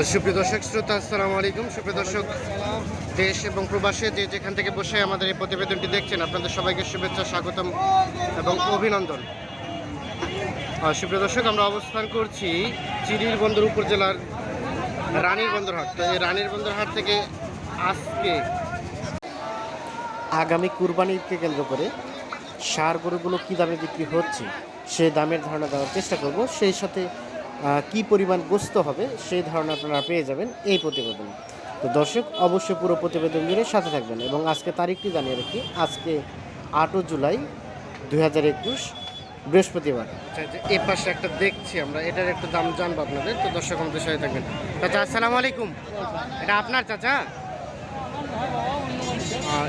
সুপ্রিয় দর্শক, শ্রোতা, আসসালামু আলাইকুম। সুপ্রিয় দর্শক, দেশ এবং প্রবাসে যে যেখান থেকে বসে আমাদের এই প্রতিবেদনটি দেখছেন, আপনাদের সবাইকে শুভেচ্ছা, স্বাগতম এবং অভিনন্দন। সুপ্রিয় দর্শক, আমরা অবস্থান করছি চিরির বন্দর উপজেলার রানীর বন্দর হাট তো এই রানীর বন্দর হাট থেকে আজকে আগামী কুরবানিকে কেন্দ্র করে সার গরুগুলো কী দামে বিক্রি হচ্ছে, সে দামের ধারণা দেওয়ার চেষ্টা করব। সেই সাথে কি পরিমাণ গোস্ত হবে সেই ধারণা আপনারা পেয়ে যাবেন এই প্রতিবেদনে। তো দর্শক, অবশ্যই পুরো প্রতিবেদন জুড়ে সাথে থাকবেন এবং আজকে তারিখটি জানিয়ে রাখি, আজকে আটও জুলাই দুই হাজার একুশ বৃহস্পতিবার। আচ্ছা এ পাশে একটা দেখছি আমরা, এটার একটু দাম জানব আপনাদের, তো দর্শক আমাদের সাথে থাকবেন। চাচা, আসসালামু আলাইকুম। এটা আপনার চাচা?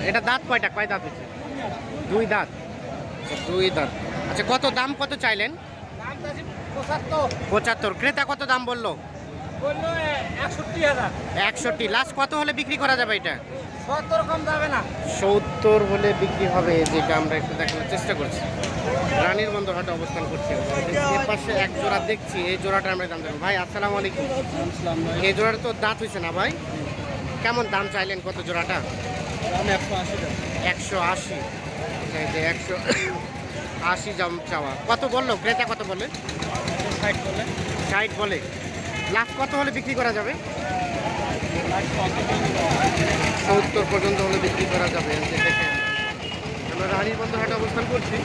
এটা দাঁত কয়টা? কয় দাঁত হচ্ছে দুই দাঁত। আচ্ছা দুই দাঁত। আচ্ছা কত দাম কত চাইলেন? পঁচাত্তর। ক্রেতা কত দাম বলল? একষট্টি লাস্ট কত হলে বিক্রি করা যাবে এটা? সত্তর কম যাবে না। সত্তর হলে বিক্রি হবে যেটা আমরা একটু দেখানোর চেষ্টা করছি। রানীর বন্দর হাটে অবস্থান করছি এর পাশে এক জোড়া দেখছি এই জোড়াটা আমরা দাম দেবো ভাই আসসালামু আলাইকুম। এই জোড়াটা তো দাঁত হয়েছে না ভাই? কেমন দাম চাইলেন কত জোড়াটা? একশো আশি একশো আশি। এই একশো আশি দাম চাওয়া। কত বলল? ক্রেতা কত বলে? ষাট করলে ষাট বলে। লাভ কত হলে বিক্রি করা যাবে? সত্তর পর্যন্ত হলে বিক্রি করা যাবে দেখেন। আমরা রানীর বন্ধ হাটে অবস্থান করছি।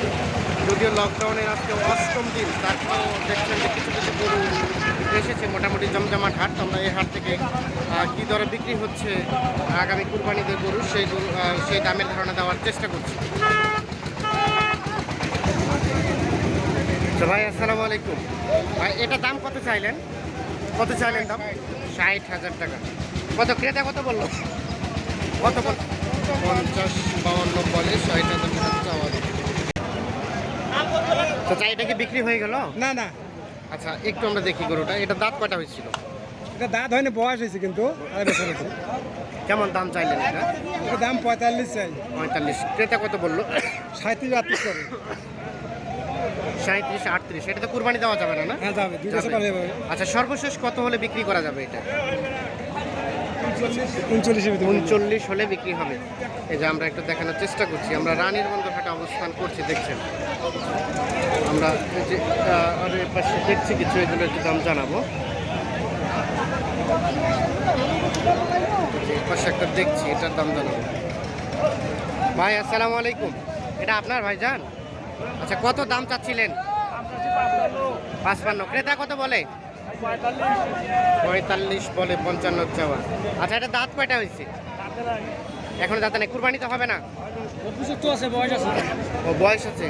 যদিও লকডাউনের আজকে অষ্টম দিন তারপরেও দেখছেন যে কিছু কিছু গরু এসেছে মোটামুটি জমজমাট হাট। তো আমরা এই হাট থেকে কী দরে বিক্রি হচ্ছে আগামী কুরবানিদের গরু সেই গরু সেই দামের ধারণা দেওয়ার চেষ্টা করছি। ভাই আসসালামু আলাইকুম। ভাই এটা দাম কত চাইলেন? কত চাইলেন দাম? ষাট হাজার টাকা। কত? ক্রেতা কত বলল? কত বল পঞ্চাশ বাউন্ন বলে ষাট হাজার টাকা চাওয়া চাই এটা কি বিক্রি হয়ে গেল? না না। আচ্ছা একটু আমরা দেখি গরুটা। এটা দাঁত কয়টা হয়েছিল? এটা দাঁত হয়নি বয়স হয়েছে কিন্তু। কেমন দাম চাইলেন এটা? দাম পঁয়তাল্লিশ চাই। পঁয়তাল্লিশ। ক্রেতা কত বলল? সাঁত্রিশ আটত্রিশ সাঁত্রিশ আটত্রিশ এটা তো কুরবানি দেওয়া যাবে না না? হ্যাঁ যাবে দুই বছর যাবে। আচ্ছা সর্বশেষ কত হলে বিক্রি করা যাবে এটা? উনচল্লিশ হলে বিক্রি হবে। এই যে আমরা একটু দেখানোর চেষ্টা করছি আমরা রানীর বন্দর হাটে অবস্থান করছি দেখছেন? আমরা যে পাশে দেখছি কিছু এগুলো একটু দাম জানাব। পাশে একটা দেখছি এটার দাম জানাব। ভাই আসসালামু আলাইকুম। এটা আপনার ভাই যান আচ্ছা কত দাম চাচ্ছিলেন? পাঁচপান্ন। ক্রেতা কত বলে? পঁয়তাল্লিশ বলে পঞ্চান্ন চাওয়া। আচ্ছা এটা দাঁত কয়টা হয়েছে? এখন দাঁত নেই। কুরবানি তো হবে না? বয়স আছে ও, বয়স আছে।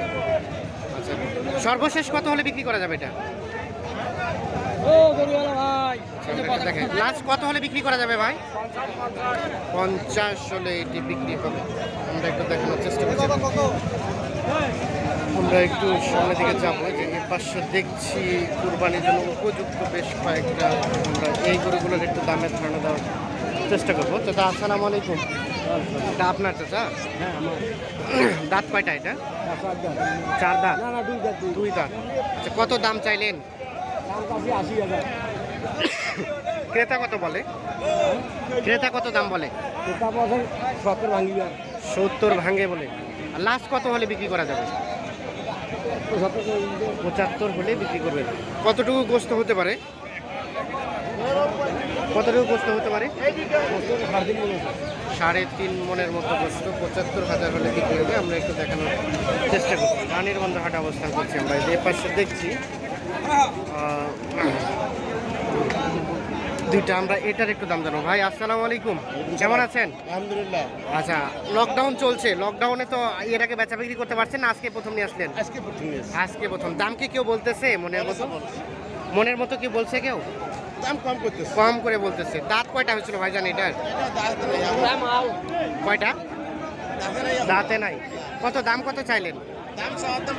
আচ্ছা সর্বশেষ কত হলে বিক্রি করা যাবে এটা? কত হলে বিক্রি করা যাবে ভাই? পঞ্চাশ হলে এটি বিক্রি হবে। আমরা একটু দেখানোর চেষ্টা করছি। আমরা একটু সামনের দিকে যাব যে পাশে দেখছি কুরবানির জন্য উপযুক্ত বেশ কয়েকটা আমরা এই গরুগুলোর একটু দামের ধারণা দেওয়ার চেষ্টা করব। চাচা আসসালামু আলাইকুম। এটা আপনার চাচা? হ্যাঁ আমার। দাঁত কয়টা এটা? চার দাঁত। না না দুই দাঁত দুই। দাঁত। আচ্ছা কত দাম চাইলেন? আশি হাজার। ক্রেতা কত বলে? ক্রেতা কত দাম বলে? সত্তর ভাঙি সত্তর ভাঙে বলে। লাস্ট কত হলে বিক্রি করা যাবে? পঁচাত্তর হলে বিক্রি করবেন। কতটুকু গোস্ত হতে পারে? কতটুকু গোস্ত হতে পারে? সাড়ে তিন মনের মতো গোস্ত পঁচাত্তর হাজার হলে বিক্রি হবে। আমরা একটু দেখানোর চেষ্টা করছি। রানীর বন্ধ হাটা অবস্থান করছি আমরা। এই যে পাশে দেখছি দুইটা আমরা এটার একটু দাম জানাব। ভাই আসসালামু আলাইকুম। কেমন আছেন? আলহামদুলিল্লাহ। আচ্ছা লকডাউন চলছে। লকডাউনে তো এর আগে বেচা বিক্রি করতে পারছেন না আজকে প্রথম নিয়ে আসলেন? আজকে প্রথম আজকে প্রথম। দাম কি কেউ বলতেছে? মনের মতো? মনের মতো কি বলছে কেউ? দাম কম করতেছে। কম করে বলতেছে। দাঁত কয়টা হয়েছিল ভাইজান এটার? কয়টা? দাঁতে নাই। কত দাম কত চাইলেন? দাম দাম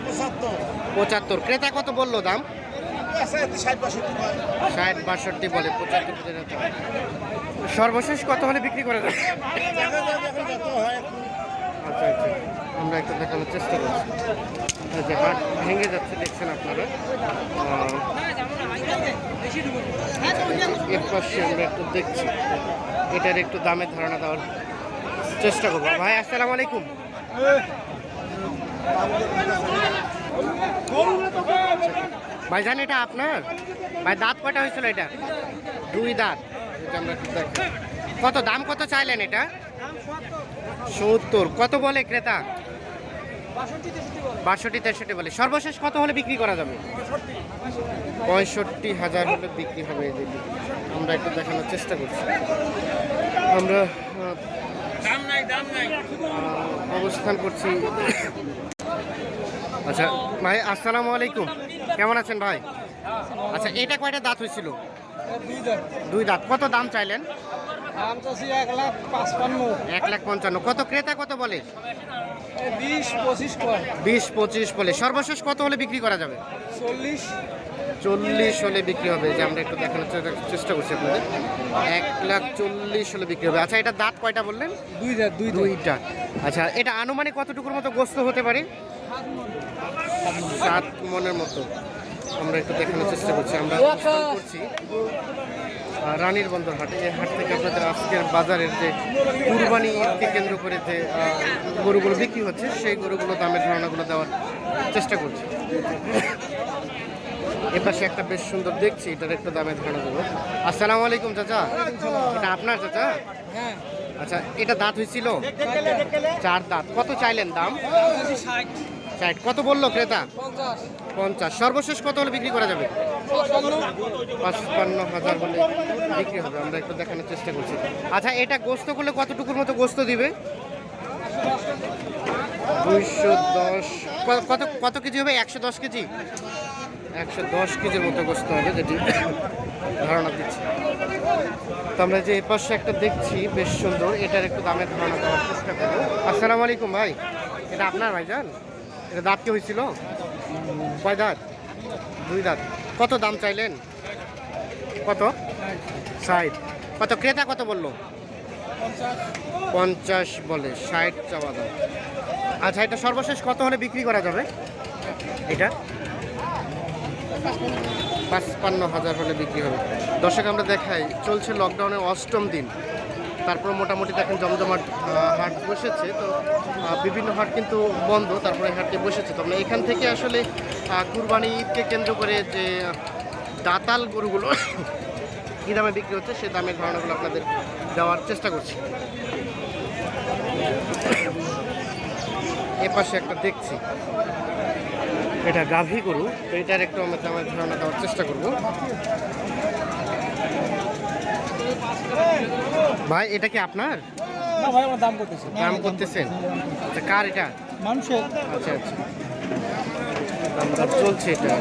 পঁচাত্তর। ক্রেতা কত বলল দাম? ষাট বাষট্টি ষাট বাষট্টি বলে পঁচাত্তর সর্বশেষ কত হলে বিক্রি করে আচ্ছা আচ্ছা। আমরা একটু দেখানোর চেষ্টা করছি। যে হাট ভেঙে যাচ্ছে, দেখছেন আপনারা? এর পাশে আমরা একটু দেখছি। এটার একটু দামের ধারণা দেওয়ার চেষ্টা করব। ভাই, আসসালামু আলাইকুম। ভাই জান এটা আপনার? ভাই, দাঁত কটা হয়েছিল এটা? দুই দাঁত। কত, দাম কত চাইলেন এটা? সত্তর। কত বলে ক্রেতা? বাষট্টি, তেষট্টি বলে। সর্বশেষ কত হলে বিক্রি করা যাবে? পঁয়ষট্টি হাজার হলে বিক্রি হবে আমরা একটু দেখানোর চেষ্টা করছি। আমরা অবস্থান করছি। আচ্ছা ভাই, আসসালামু আলাইকুম। কেমন আছেন ভাই? আচ্ছা এটা কয়টা দাঁত হয়েছিল? দুই দাঁত। কত দাম চাইলেন? এক লাখ পঞ্চান্ন। কত ক্রেতা কত বলে? বিশ পঁচিশ বলে। সর্বশেষ কত হলে বিক্রি করা যাবে? চল্লিশ। চল্লিশ হলে বিক্রি হবে। যে আমরা একটু দেখানোর চেষ্টা করছি আপনাদের। এক লাখ চল্লিশ হলে বিক্রি হবে। আচ্ছা এটা দাঁত কয়টা বললেন? দুই দাঁত দুই দুইটা। আচ্ছা এটা আনুমানিক কতটুকুর মতো গোস্ত হতে পারে? সাত মনের মতো আমরা একটু দেখানোর চেষ্টা করছি। আমরা করছি রানীর বন্দর হাটে এই হাট থেকে আপনাদের আজকের বাজারের যে কুরবানি ঈদকে কেন্দ্র করে যে গরুগুলো বিক্রি হচ্ছে সেই গরুগুলো দামের ধারণাগুলো দেওয়ার চেষ্টা করছি। এপাশে একটা বেশ সুন্দর দেখছি এটার একটু দামের ধারণা দেবো আসসালামু আলাইকুম চাচা। এটা আপনার চাচা? হ্যাঁ। আচ্ছা এটা দাঁত হয়েছিল? চার দাঁত। কত চাইলেন দাম? ষাট। কত বলল ক্রেতা? পঞ্চাশ। সর্বশেষ কত হলে বিক্রি করা যাবে? পঁচপান্ন। হাজার হলে বিক্রি হবে। আমরা একটু দেখানোর চেষ্টা করছি। আচ্ছা এটা গোস্ত করলে কতটুকুর মতো গোস্ত দিবে? দুইশো দশ। কত কত কেজি হবে? একশো দশ কেজি? একশো দশ কেজির মতো গোস্ত হবে যেটি ধারণা দিচ্ছি। তো আমরা যে এপাশে একটা দেখছি বেশ সুন্দর। এটার একটু দামের ধারণা দেওয়ার চেষ্টা করব। আসসালামু আলাইকুম ভাই। এটা আপনার ভাই জান এটা দাঁত কি হয়েছিল? কয় দাঁত? দুই দাঁত। কত দাম চাইলেন? কত? ষাট। কত? ক্রেতা কত বলল? পঞ্চাশ বলে, ষাট চাওয়া দাম। আচ্ছা এটা সর্বশেষ কত হলে বিক্রি করা যাবে? এটা? পাঁচপান্ন হাজার হলে বিক্রি হবে। দর্শক, আমরা দেখাই, চলছে লকডাউনের অষ্টম দিন। তারপর মোটামুটি দেখেন জমজমাট হাট বসেছে তো বিভিন্ন হাট কিন্তু বন্ধ তারপরে হাটে বসেছে। তো আমরা এখান থেকে আসলে কুরবানি ঈদকে কেন্দ্র করে যে দাতাল গরুগুলো কী দামে বিক্রি হচ্ছে সে দামের ধারণাগুলো আপনাদের দেওয়ার চেষ্টা করছি। এ পাশে একটা দেখছি। এটা গাভী গরু? তো এটার একটু আমরা দামের ধারণা দেওয়ার চেষ্টা করব। ভাই এটা কি আপনার? না ভাই আমার দাম করতেছে। দাম করতেছেন? আচ্ছা কার এটা? মানুষের। আচ্ছা আচ্ছা। দাম চলছে এটা।